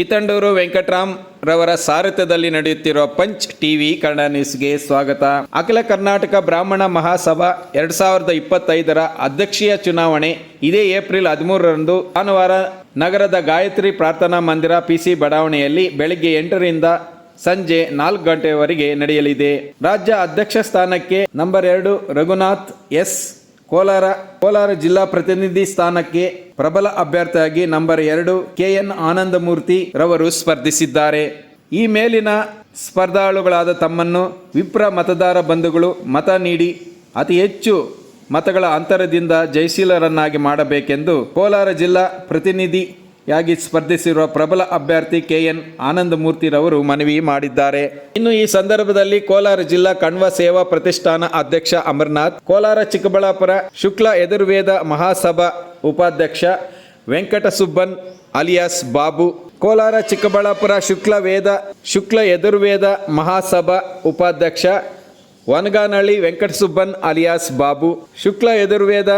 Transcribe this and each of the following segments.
ಕಿತ್ತಂಡೂರು ವೆಂಕಟರಾಮ್ ರವರ ಸಾರಥ್ಯದಲ್ಲಿ ನಡೆಯುತ್ತಿರುವ punch TV Kannada ನ್ಯೂಸ್ಗೆ ಸ್ವಾಗತ. ಅಖಿಲ ಕರ್ನಾಟಕ ಬ್ರಾಹ್ಮಣ ಮಹಾಸಭಾ ಎರಡ್ ಸಾವಿರದ ಇಪ್ಪತ್ತೈದರ ಅಧ್ಯಕ್ಷೀಯ ಚುನಾವಣೆ ಇದೇ ಏಪ್ರಿಲ್ ಹದಿಮೂರರಂದು ಭಾನುವಾರ ನಗರದ ಗಾಯತ್ರಿ ಪ್ರಾರ್ಥನಾ ಮಂದಿರ ಪಿಸಿ ಬಡಾವಣೆಯಲ್ಲಿ ಬೆಳಗ್ಗೆ ಎಂಟರಿಂದ ಸಂಜೆ ನಾಲ್ಕು ಗಂಟೆಯವರೆಗೆ ನಡೆಯಲಿದೆ. ರಾಜ್ಯ ಅಧ್ಯಕ್ಷ ಸ್ಥಾನಕ್ಕೆ ನಂಬರ್ ಎರಡು ರಘುನಾಥ್ ಎಸ್ ಕೋಲಾರ ಕೋಲಾರ ಜಿಲ್ಲಾ ಪ್ರತಿನಿಧಿ ಸ್ಥಾನಕ್ಕೆ ಪ್ರಬಲ ಅಭ್ಯರ್ಥಿಯಾಗಿ ನಂಬರ್ ಎರಡು ಕೆಎನ್ ಆನಂದಮೂರ್ತಿ ರವರು ಸ್ಪರ್ಧಿಸಿದ್ದಾರೆ. ಈ ಮೇಲಿನ ಸ್ಪರ್ಧಾಳುಗಳಾದ ತಮ್ಮನ್ನು ವಿಪ್ರ ಮತದಾರ ಬಂಧುಗಳು ಮತ ನೀಡಿ ಅತಿ ಹೆಚ್ಚು ಮತಗಳ ಅಂತರದಿಂದ ಜಯಶೀಲರನ್ನಾಗಿ ಮಾಡಬೇಕೆಂದು ಕೋಲಾರ ಜಿಲ್ಲಾ ಪ್ರತಿನಿಧಿಯಾಗಿ ಸ್ಪರ್ಧಿಸಿರುವ ಪ್ರಬಲ ಅಭ್ಯರ್ಥಿ ಕೆ ಎನ್ ಆನಂದಮೂರ್ತಿರವರು ಮನವಿ ಮಾಡಿದ್ದಾರೆ. ಇನ್ನು ಈ ಸಂದರ್ಭದಲ್ಲಿ ಕೋಲಾರ ಜಿಲ್ಲಾ ಕಣ್ವ ಸೇವಾ ಪ್ರತಿಷ್ಠಾನ ಅಧ್ಯಕ್ಷ ಅಮರ್ನಾಥ್, ಕೋಲಾರ ಚಿಕ್ಕಬಳ್ಳಾಪುರ ಶುಕ್ಲ ಯದುರ್ವೇದ ಮಹಾಸಭಾ ಉಪಾಧ್ಯಕ್ಷ ವೆಂಕಟಸುಬ್ಬನ್ ಅಲಿಯಾಸ್ ಬಾಬು, ಕೋಲಾರ ಚಿಕ್ಕಬಳ್ಳಾಪುರ ಶುಕ್ಲ ವೇದ, ಶುಕ್ಲ ಯದುರ್ವೇದ ಮಹಾಸಭಾ ಉಪಾಧ್ಯಕ್ಷ ವನಗಾನಹಳ್ಳಿ ವೆಂಕಟಸುಬ್ಬನ್ ಅಲಿಯಾಸ್ ಬಾಬು, ಶುಕ್ಲ ಯದುರ್ವೇದ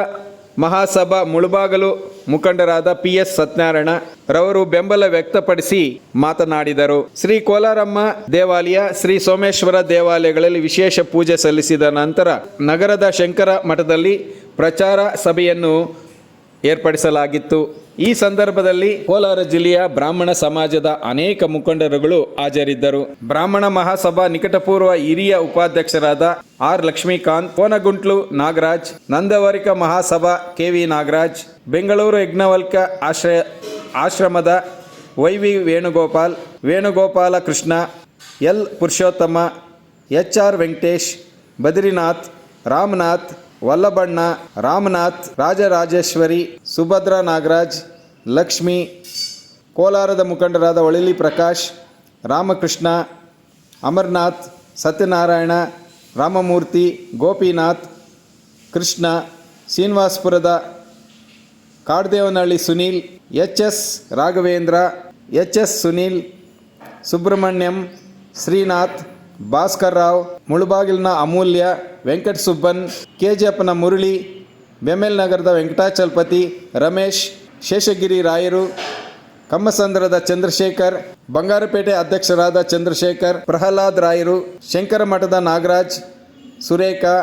ಮಹಾಸಭಾ ಮುಳುಬಾಗಲು ಮುಖಂಡರಾದ ಪಿ ಎಸ್ ಸತ್ಯನಾರಾಯಣ ರವರು ಬೆಂಬಲ ವ್ಯಕ್ತಪಡಿಸಿ ಮಾತನಾಡಿದರು. ಶ್ರೀ ಕೋಲಾರಮ್ಮ ದೇವಾಲಯ, ಶ್ರೀ ಸೋಮೇಶ್ವರ ದೇವಾಲಯಗಳಲ್ಲಿ ವಿಶೇಷ ಪೂಜೆ ಸಲ್ಲಿಸಿದ ನಂತರ ನಗರದ ಶಂಕರ ಮಠದಲ್ಲಿ ಪ್ರಚಾರ ಸಭೆಯನ್ನು ಏರ್ಪಡಿಸಲಾಗಿತ್ತು. ಈ ಸಂದರ್ಭದಲ್ಲಿ ಕೋಲಾರ ಜಿಲ್ಲೆಯ ಬ್ರಾಹ್ಮಣ ಸಮಾಜದ ಅನೇಕ ಮುಖಂಡರುಗಳು ಹಾಜರಿದ್ದರು. ಬ್ರಾಹ್ಮಣ ಮಹಾಸಭಾ ನಿಕಟಪೂರ್ವ ಹಿರಿಯ ಉಪಾಧ್ಯಕ್ಷರಾದ R Lakshmikanth, Konaguntlu Nagaraj, Nandavarika Mahasabha K V Nagaraj, Bengaluru Yajnavalkya Ashraya, ಆಶ್ರಮದ Y V Venugopal, Venugopala Krishna, L Purushottama, H R Venkatesh, Badrinath, Ramanath Vallabhanna, Ramanath, Rajarajeshwari, Subhadra Nagaraj, Lakshmi, ಕೋಲಾರದ ಮುಖಂಡರಾದ ಒಳಿಲಿ Prakash, Ramakrishna, Amarnath, Satyanarayana, Ramamurthy, Gopinath, Krishna, ಶ್ರೀನಿವಾಸ್ಪುರದ Kaddevanahalli Sunil, H S Raghavendra, H S Sunil, Subrahmanyam, Srinath Bhaskar Rao, ಮುಳುಬಾಗಿಲಿನ Amulya, Venkata Subban, ಕೆಜಿಎಫ್ನ ಮುರಳಿ ಬೆಮೆಲ್ ನಗರದ ವೆಂಕಟಾಚಲಪತಿ, ರಮೇಶ್, ಶೇಷಗಿರಿ ರಾಯರು, ಕಮ್ಮಸಂದ್ರದ ಚಂದ್ರಶೇಖರ್, ಬಂಗಾರಪೇಟೆ ಅಧ್ಯಕ್ಷರಾದ ಚಂದ್ರಶೇಖರ್, ಪ್ರಹ್ಲಾದ್ ರಾಯರು ಶಂಕರಮಠದ Nagaraj, Surekha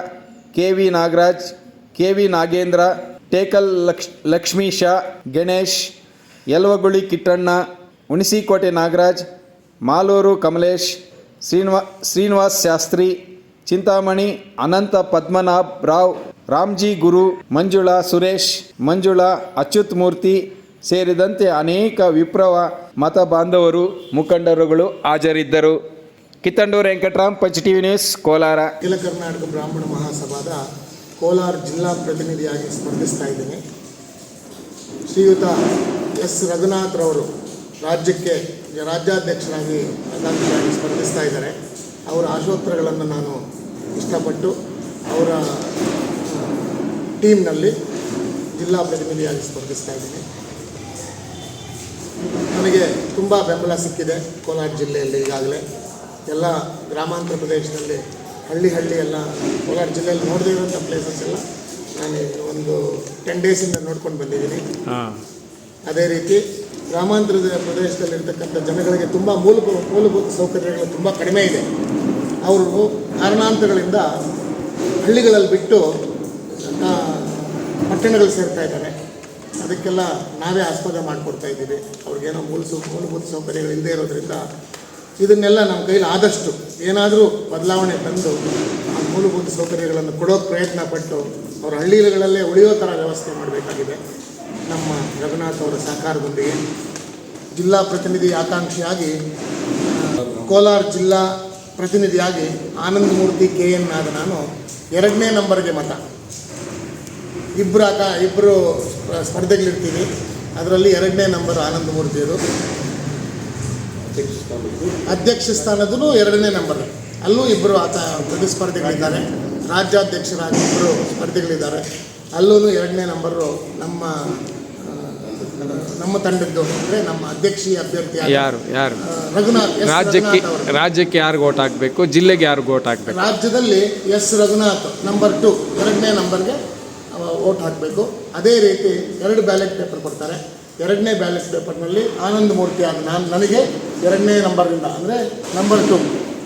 K V Nagaraj K V Nagendra, Tekal Laksh Lakshmisha Ganesh, Yalavaguli Kittanna, Hunasikote Nagaraj, Malur Kamalesh Sriniva, Srinivas Shastri, Chintamani, Anantha Padmanabh Rao, Ramji Guru, Manjula Suresh, Manjula Achyut Murthy ಸೇರಿದಂತೆ ಅನೇಕ ವಿಪ್ರವ ಮತ ಬಾಂಧವರು ಮುಖಂಡರುಗಳು ಹಾಜರಿದ್ದರು. Kittandur Venkataram, Punch TV news, Kolar. ಅಖಿಲ ಕರ್ನಾಟಕ ಬ್ರಾಹ್ಮಣ ಮಹಾಸಭಾದ ಕೋಲಾರ ಜಿಲ್ಲಾ ಪ್ರತಿನಿಧಿಯಾಗಿ ಸ್ಪರ್ಧಿಸ್ತಾ ಇದ್ದೇನೆ. ಶ್ರೀಯುತ ಎಸ್. ರಘುನಾಥ್ರವರು ರಾಜ್ಯಕ್ಕೆ ರಾಜ್ಯಾಧ್ಯಕ್ಷರಾಗಿ ಅಧ್ಯಕ್ಷರಾಗಿ ಸ್ಪರ್ಧಿಸ್ತಾ ಇದ್ದಾರೆ. ಅವರ ಆಶೋತ್ತರಗಳನ್ನು ನಾನು ಇಷ್ಟಪಟ್ಟು ಅವರ ಟೀಮ್ನಲ್ಲಿ ಜಿಲ್ಲಾ ಪ್ರತಿನಿಧಿಯಾಗಿ ಸ್ಪರ್ಧಿಸ್ತಾ ಇದ್ದೀನಿ. ನನಗೆ ತುಂಬ ಬೆಂಬಲ ಸಿಕ್ಕಿದೆ ಕೋಲಾರ ಜಿಲ್ಲೆಯಲ್ಲಿ ಈಗಾಗಲೇ. ಎಲ್ಲ ಗ್ರಾಮಾಂತರ ಪ್ರದೇಶದಲ್ಲಿ ಹಳ್ಳಿ ಹಳ್ಳಿ ಎಲ್ಲ ಕೋಲಾರ ಜಿಲ್ಲೆಯಲ್ಲಿ ನೋಡದೇ ಇರೋಂಥ ಪ್ಲೇಸಸ್ ಎಲ್ಲ ನಾನು ಒಂದು ಟೆನ್ ಡೇಸಿಂದ ನೋಡ್ಕೊಂಡು ಬಂದಿದ್ದೀನಿ. ಅದೇ ರೀತಿ ಗ್ರಾಮಾಂತರದ ಪ್ರದೇಶದಲ್ಲಿರ್ತಕ್ಕಂಥ ಜನಗಳಿಗೆ ತುಂಬ ಮೂಲಭೂತ ಮೂಲಭೂತ ಸೌಕರ್ಯಗಳು ತುಂಬ ಕಡಿಮೆ ಇದೆ. ಅವರು ಕಾರಣಾಂತರಗಳಿಂದ ಹಳ್ಳಿಗಳಲ್ಲಿ ಬಿಟ್ಟು ಪಟ್ಟಣಗಳು ಸೇರ್ತಾ ಇದ್ದಾರೆ. ಅದಕ್ಕೆಲ್ಲ ನಾವೇ ಆಸ್ಪದ ಮಾಡಿಕೊಡ್ತಾ ಇದ್ದೀವಿ. ಅವ್ರಿಗೇನೋ ಮೂಲ ಸೌ, ಮೂಲಭೂತ ಸೌಕರ್ಯಗಳು ಇಲ್ಲದೆ ಇರೋದ್ರಿಂದ ಇದನ್ನೆಲ್ಲ ನಮ್ಮ ಕೈಲಿ ಆದಷ್ಟು ಏನಾದರೂ ಬದಲಾವಣೆ ತಂದು ಆ ಮೂಲಭೂತ ಸೌಕರ್ಯಗಳನ್ನು ಕೊಡೋಕೆ ಪ್ರಯತ್ನ ಪಟ್ಟು ಅವ್ರ ಹಳ್ಳಿಗಳಲ್ಲೇ ಉಳಿಯೋ ಥರ ವ್ಯವಸ್ಥೆ ಮಾಡಬೇಕಾಗಿದೆ. ನಮ್ಮ ರಘುನಾಥ್ ಅವರ ಸಹಕಾರದೊಂದಿಗೆ ಜಿಲ್ಲಾ ಪ್ರತಿನಿಧಿ ಆಕಾಂಕ್ಷಿಯಾಗಿ ಕೋಲಾರ ಜಿಲ್ಲಾ ಪ್ರತಿನಿಧಿಯಾಗಿ ಆನಂದ ಮೂರ್ತಿ ಕೆ ಎನ್ ಆದ ನಾನು ಎರಡನೇ ನಂಬರ್ಗೆ ಮತ. ಇಬ್ಬರು ಆಕ ಇಬ್ಬರು ಸ್ಪರ್ಧೆಗಳಿರ್ತೀವಿ. ಅದರಲ್ಲಿ ಎರಡನೇ ನಂಬರ್ ಆನಂದ ಮೂರ್ತಿಯರು ಅಧ್ಯಕ್ಷ ಸ್ಥಾನದೂ ಎರಡನೇ ನಂಬರ್. ಅಲ್ಲೂ ಇಬ್ಬರು ಆತ ಪ್ರತಿಸ್ಪರ್ಧಿಗಳಿದ್ದಾರೆ. ರಾಜ್ಯಾಧ್ಯಕ್ಷರಾಗಿ ಇಬ್ಬರು ಸ್ಪರ್ಧಿಗಳಿದ್ದಾರೆ. ಅಲ್ಲೂ ಎರಡನೇ ನಂಬರು ನಮ್ಮ ನಮ್ಮ ತಂಡದ್ದು ಅಂದರೆ ನಮ್ಮ ಅಧ್ಯಕ್ಷೀಯ ಅಭ್ಯರ್ಥಿ ಯಾರು ಯಾರು? ರಘುನಾಥ್ ರಾಜ್ಯಕ್ಕೆ ರಾಜ್ಯಕ್ಕೆ ಯಾರು ಓಟ್ ಹಾಕಬೇಕು? ಜಿಲ್ಲೆಗೆ ಯಾರು ಓಟ್ ಹಾಕಬೇಕು? ರಾಜ್ಯದಲ್ಲಿ ಎಸ್ ರಘುನಾಥ್ ನಂಬರ್ ಟು ಎರಡನೇ ನಂಬರ್ಗೆ ಓಟ್ ಹಾಕಬೇಕು. ಅದೇ ರೀತಿ ಎರಡು ಬ್ಯಾಲೆಟ್ ಪೇಪರ್ ಕೊಡ್ತಾರೆ. ಎರಡನೇ ಬ್ಯಾಲೆಟ್ ಪೇಪರ್ನಲ್ಲಿ ಆನಂದ ಮೂರ್ತಿ ಆದ ನಾನು ನನಗೆ ಎರಡನೇ ನಂಬರ್ನಿಂದ ಅಂದರೆ ನಂಬರ್ ಟು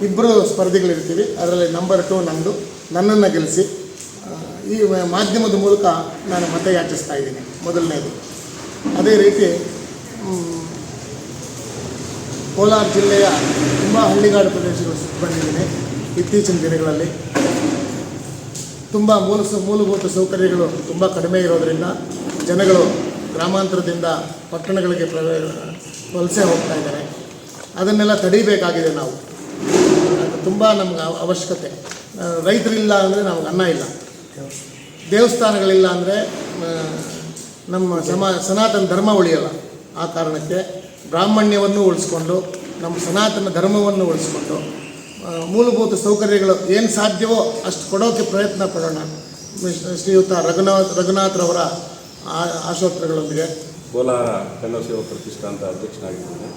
ಇಬ್ಬರು ಸ್ಪರ್ಧಿಗಳಿರ್ತೀವಿ. ಅದರಲ್ಲಿ ನಂಬರ್ ಟು ನಂದು. ನನ್ನನ್ನು ಗೆಲ್ಲಿಸಿ ಈ ಮಾಧ್ಯಮದ ಮೂಲಕ ನಾನು ಮತ ಯಾಚಿಸ್ತಾ ಇದ್ದೀನಿ. ಮೊದಲನೇದು. ಅದೇ ರೀತಿ, ಕೋಲಾರ ಜಿಲ್ಲೆಯ ತುಂಬ ಹಳ್ಳಿಗಾಡು ಪ್ರದೇಶಗಳು ಬಂದಿದ್ದೀನಿ ಇತ್ತೀಚಿನ ದಿನಗಳಲ್ಲಿ. ತುಂಬ ಮೂಲ ಮೂಲಭೂತ ಸೌಕರ್ಯಗಳು ತುಂಬ ಕಡಿಮೆ ಇರೋದರಿಂದ ಜನಗಳು ಗ್ರಾಮಾಂತರದಿಂದ ಪಟ್ಟಣಗಳಿಗೆ ಪ್ರ ವಲಸೆ ಹೋಗ್ತಾ ಇದ್ದಾರೆ. ಅದನ್ನೆಲ್ಲ ತಡಿಬೇಕಾಗಿದೆ ನಾವು. ತುಂಬ ನಮ್ಗೆ ಅವ- ಅವಶ್ಯಕತೆ. ರೈತರಿಲ್ಲ ಅಂದರೆ ನಮ್ಗೆ ಅನ್ನ ಇಲ್ಲ. ದೇವಸ್ಥಾನಗಳಿಲ್ಲ ಅಂದರೆ ನಮ್ಮ ಸಮ, ಸನಾತನ ಧರ್ಮ ಉಳಿಯಲ್ಲ ಆ ಕಾರಣಕ್ಕೆ ಬ್ರಾಹ್ಮಣ್ಯವನ್ನು ಉಳಿಸ್ಕೊಂಡು, ನಮ್ಮ ಸನಾತನ ಧರ್ಮವನ್ನು ಉಳಿಸ್ಕೊಂಡು ಮೂಲಭೂತ ಸೌಕರ್ಯಗಳು ಏನು ಸಾಧ್ಯವೋ ಅಷ್ಟು ಕೊಡೋಕ್ಕೆ ಪ್ರಯತ್ನ ಪಡೋಣ. ಶ್ರೀಯುತ ರಘುನಾಥ್ ರಘುನಾಥ್ರವರ ಆಶೋತ್ತರಗಳೊಂದಿಗೆ. ಕೋಲಾರ ಕನ್ನಡ ಸೇವಾ ಪ್ರತಿಷ್ಠಾನದ ಅಧ್ಯಕ್ಷನಾಗಿದ್ದೇನೆ.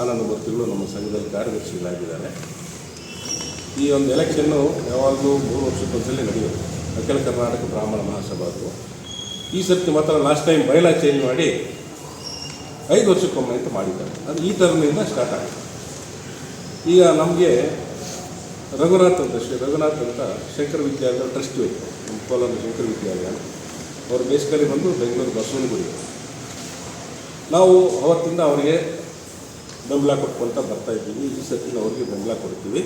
ಆನಂದ ಮೂರ್ತಿಗಳು ನಮ್ಮ ಸಂಘದಲ್ಲಿ ಕಾರ್ಯದರ್ಶಿಗಳಾಗಿದ್ದಾರೆ. ಈ ಒಂದು ಎಲೆಕ್ಷನ್ನು ಯಾವಾಗಲೂ ಮೂರು ವರ್ಷಕ್ಕೊಂದ್ಸಲಿ ನಡೆಯುತ್ತೆ. ಅಖಿಲ ಕರ್ನಾಟಕ ಬ್ರಾಹ್ಮಣ ಮಹಾಸಭಾದು ಈ ಸರ್ತಿ ಮಾತ್ರ ಲಾಸ್ಟ್ ಟೈಮ್ ಬೈಲಾ ಚೇಂಜ್ ಮಾಡಿ ಐದು ವರ್ಷಕ್ಕೊಮ್ಮೆ ಅಂತ ಮಾಡಿದ್ದಾರೆ. ಅದು ಈ ಥರದಿಂದ ಸ್ಟಾರ್ಟ್ ಆಗಿದೆ. ಈಗ ನಮಗೆ ರಘುನಾಥ್ ಅಂತ ಶ್ರೀ ರಘುನಾಥ್ ಅಂತ ಶಂಕರ ವಿದ್ಯಾಲಯ ಟ್ರಸ್ಟ್ ನಮ್ಮ ಕೋಲಾರ ಶಂಕರ ವಿದ್ಯಾಲಯ. ಅವರು ಬೇಸಿಕಲಿ ಬಂದು ಬೆಂಗಳೂರು ಬಸವನಗುಡಿ. ನಾವು ಅವತ್ತಿಂದ ಅವರಿಗೆ ಬೆಂಬಲ ಬರ್ತಾ ಇದ್ದೀವಿ. ಈ ಸತಿ ಅವರಿಗೆ ಬೆಂಬಲ ಕೊಡ್ತೀವಿ.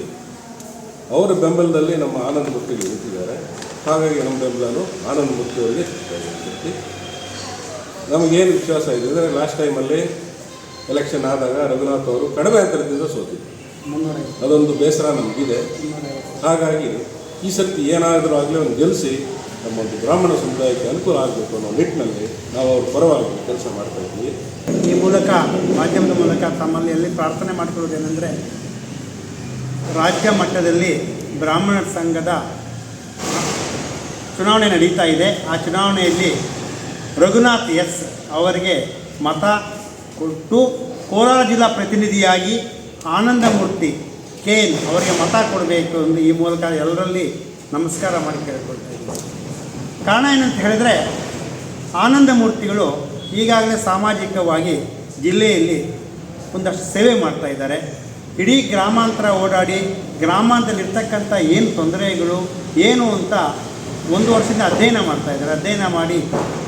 ಅವರ ಬೆಂಬಲದಲ್ಲಿ ನಮ್ಮ ಆನಂದ ಮೂರ್ತಿಗೆ ನಿಂತಿದ್ದಾರೆ ಹಾಗಾಗಿ ನಮ್ಮ ಬೆಂಬಲನು ಆನಂದ ಮೂರ್ತಿ ಅವರಿಗೆ ಸಿಗ್ತಾ ಇದೆ ನಮಗೇನು ವಿಶ್ವಾಸ ಇದೆ ಅಂದರೆ ಲಾಸ್ಟ್ ಟೈಮಲ್ಲಿ ಎಲೆಕ್ಷನ್ ಆದಾಗ ರಘುನಾಥ್ ಅವರು ಕಡಿಮೆ ಅಂತರದಿಂದ ಸೋತಿದ್ರು. ಅದೊಂದು ಬೇಸರ ನಮಗಿದೆ. ಹಾಗಾಗಿ ಈ ಸರ್ತಿ ಏನಾದರೂ ಆಗಲಿ ಒಂದು ಗೆಲ್ಲಿಸಿ ನಮ್ಮ ಒಂದು ಬ್ರಾಹ್ಮಣ ಸಮುದಾಯಕ್ಕೆ ಅನುಕೂಲ ಆಗಬೇಕು ಅನ್ನೋ ನಿಟ್ಟಿನಲ್ಲಿ ನಾವು ಅವ್ರ ಪರವಾಗಿ ಕೆಲಸ ಮಾಡ್ತಾ ಇದ್ದೀವಿ. ಈ ಮೂಲಕ, ಮಾಧ್ಯಮದ ಮೂಲಕ ತಮ್ಮಲ್ಲಿ ಎಲ್ಲಿ ಪ್ರಾರ್ಥನೆ ಮಾಡಿಕೊಳ್ಳೋದೇನೆಂದರೆ ರಾಜ್ಯ ಮಟ್ಟದಲ್ಲಿ ಬ್ರಾಹ್ಮಣ ಸಂಘದ ಚುನಾವಣೆ ನಡೀತಾ ಇದೆ. ಆ ಚುನಾವಣೆಯಲ್ಲಿ ರಘುನಾಥ್ ಎಸ್ ಅವರಿಗೆ ಮತ ಕೊಟ್ಟು ಕೋಲಾರ ಜಿಲ್ಲಾ ಪ್ರತಿನಿಧಿಯಾಗಿ ಆನಂದಮೂರ್ತಿ ಕೆ ಎನ್ ಅವರಿಗೆ ಮತ ಕೊಡಬೇಕು ಎಂದು ಈ ಮೂಲಕ ಎಲ್ಲರಲ್ಲಿ ನಮಸ್ಕಾರ ಮಾಡಿ ಕೇಳಿಕೊಳ್ತಾ ಕಾರಣ ಏನಂತ ಹೇಳಿದರೆ, ಆನಂದಮೂರ್ತಿಗಳು ಈಗಾಗಲೇ ಸಾಮಾಜಿಕವಾಗಿ ಜಿಲ್ಲೆಯಲ್ಲಿ ಒಂದಷ್ಟು ಸೇವೆ ಮಾಡ್ತಾ ಇದ್ದಾರೆ. ಇಡೀ ಗ್ರಾಮಾಂತರ ಓಡಾಡಿ ಗ್ರಾಮಾಂತರಲ್ಲಿರ್ತಕ್ಕಂಥ ಏನು ತೊಂದರೆಗಳು, ಏನು ಅಂತ ಒಂದು ವರ್ಷದಿಂದ ಅಧ್ಯಯನ ಮಾಡ್ತಾ ಇದ್ದಾರೆ. ಅಧ್ಯಯನ ಮಾಡಿ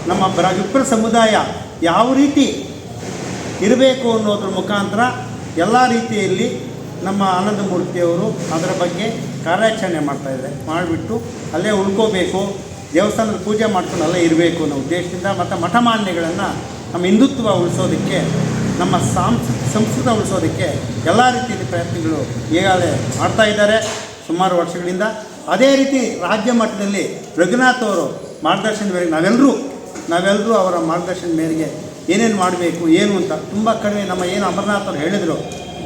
ನಮ್ಮ ಬ್ರ ಸಮುದಾಯ ಯಾವ ರೀತಿ ಇರಬೇಕು ಅನ್ನೋದ್ರ ಮುಖಾಂತರ ಎಲ್ಲ ರೀತಿಯಲ್ಲಿ ನಮ್ಮ ಆನಂದಮೂರ್ತಿಯವರು ಅದರ ಬಗ್ಗೆ ಕಾರ್ಯಾಚರಣೆ ಮಾಡ್ತಾಯಿದ್ದಾರೆ ಮಾಡಿಬಿಟ್ಟು ಅಲ್ಲೇ ಉಳ್ಕೋಬೇಕು ದೇವಸ್ಥಾನದ ಪೂಜೆ ಮಾಡ್ಕೊಂಡು ಅಲ್ಲೇ ಇರಬೇಕು ಅನ್ನೋ ಉದ್ದೇಶದಿಂದ ಮತ್ತು ಮಠಮಾನ್ಯಗಳನ್ನು ನಮ್ಮ ಹಿಂದುತ್ವ ಉಳಿಸೋದಕ್ಕೆ ನಮ್ಮ ಸಾಂಸ್ ಸಂಸ್ಕೃತ ಉಳಿಸೋದಕ್ಕೆ ಎಲ್ಲ ರೀತಿಯಲ್ಲಿ ಪ್ರಯತ್ನಗಳು ಈಗಾಗಲೇ ಮಾಡ್ತಾ ಇದ್ದಾರೆ ಸುಮಾರು ವರ್ಷಗಳಿಂದ. ಅದೇ ರೀತಿ ರಾಜ್ಯ ಮಟ್ಟದಲ್ಲಿ ರಘುನಾಥ್ ಅವರು ಮಾರ್ಗದರ್ಶನ ಮೇರೆಗೆ ನಾವೆಲ್ಲರೂ ನಾವೆಲ್ಲರೂ ಅವರ ಮಾರ್ಗದರ್ಶನ ಮೇರೆಗೆ ಏನೇನು ಮಾಡಬೇಕು, ಏನು ಅಂತ ತುಂಬ ಕಡಿಮೆ ನಮ್ಮ ಏನು ಅಮರನಾಥ್ ಅವರು ಹೇಳಿದರು.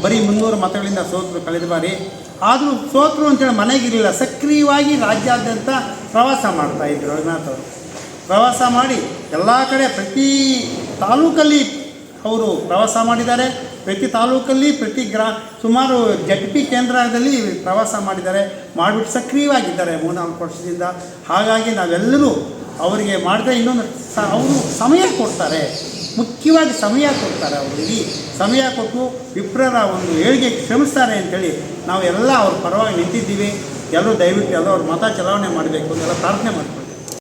ಬರೀ ಮುನ್ನೂರು ಮತಗಳಿಂದ ಸೋತರು, ಕಳೆದ ಬಾರಿ. ಆದರೂ ಸೋತರು ಅಂತೇಳಿ ಮನೆಗಿರಲಿಲ್ಲ ಸಕ್ರಿಯವಾಗಿ ರಾಜ್ಯಾದ್ಯಂತ ಪ್ರವಾಸ ಮಾಡ್ತಾಯಿದ್ರು ರಘುನಾಥ್ ಅವರು. ಪ್ರವಾಸ ಮಾಡಿ ಎಲ್ಲ ಕಡೆ ಪ್ರತಿ ತಾಲೂಕಲ್ಲಿ ಅವರು ಪ್ರವಾಸ ಮಾಡಿದ್ದಾರೆ. ಪ್ರತಿ ತಾಲೂಕಲ್ಲಿ ಪ್ರತಿ ಗ್ರಾ, ಸುಮಾರು ಜಡ್ ಪಿ ಕೇಂದ್ರದಲ್ಲಿ ಪ್ರವಾಸ ಮಾಡಿದ್ದಾರೆ. ಮಾಡಿಬಿಟ್ಟು ಸಕ್ರಿಯವಾಗಿದ್ದಾರೆ ಮೂರ್ನಾಲ್ಕು ವರ್ಷದಿಂದ ಹಾಗಾಗಿ ನಾವೆಲ್ಲರೂ ಅವರಿಗೆ ಮಾಡಿದ್ರೆ ಇನ್ನೊಂದು ಸ, ಅವರು ಸಮಯ ಕೊಡ್ತಾರೆ. ಮುಖ್ಯವಾಗಿ ಸಮಯ ಕೊಡ್ತಾರೆ ಅವರು ಇಡೀ ಸಮಯ ಕೊಟ್ಟು ವಿಪ್ರರ ಒಂದು ಏಳಿಗೆ ಶ್ರಮಿಸ್ತಾರೆ ಅಂತೇಳಿ ನಾವು ಎಲ್ಲ ಅವ್ರ ಪರವಾಗಿ ನಿಂತಿದ್ದೀವಿ. ಎಲ್ಲರೂ ದಯವಿಟ್ಟು ಎಲ್ಲ ಅವ್ರ ಮತ ಚಲಾವಣೆ ಮಾಡಬೇಕು. ಅಂತೆಲ್ಲ ಪ್ರಾರ್ಥನೆ ಮಾಡ್ಕೊಳ್ತೀವಿ.